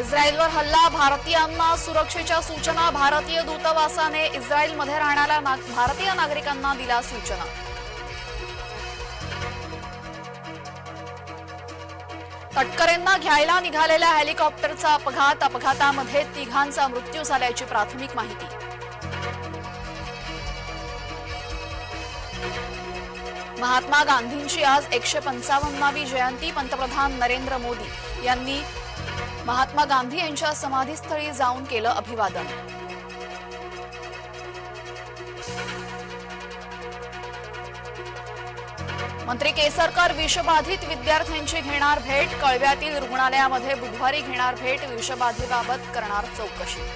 इस्रायलवर हल्ला भारतीयांना सुरक्षेच्या सूचना भारतीय दूतावासाने इस्रायलमध्ये राहणाऱ्या ना भारतीय नागरिकांना दिल्या सूचना. तटकरेंना घ्यायला निघालेल्या हेलिकॉप्टरचा अपघात अपघातामध्ये तिघांचा मृत्यू झाल्याची प्राथमिक माहिती. महात्मा गांधींची आज एकशे पंचावन्नावी जयंती पंतप्रधान नरेंद्र मोदी यांनी महात्मा गांधी यांच्या समाधीस्थळी जाऊन केलं अभिवादन. मंत्री केसरकर विषबाधित विद्यार्थ्यांची घेणार भेट कळव्यातील रुग्णालयामध्ये बुधवारी घेणार भेट विषबाधेबाबत करणार चौकशी.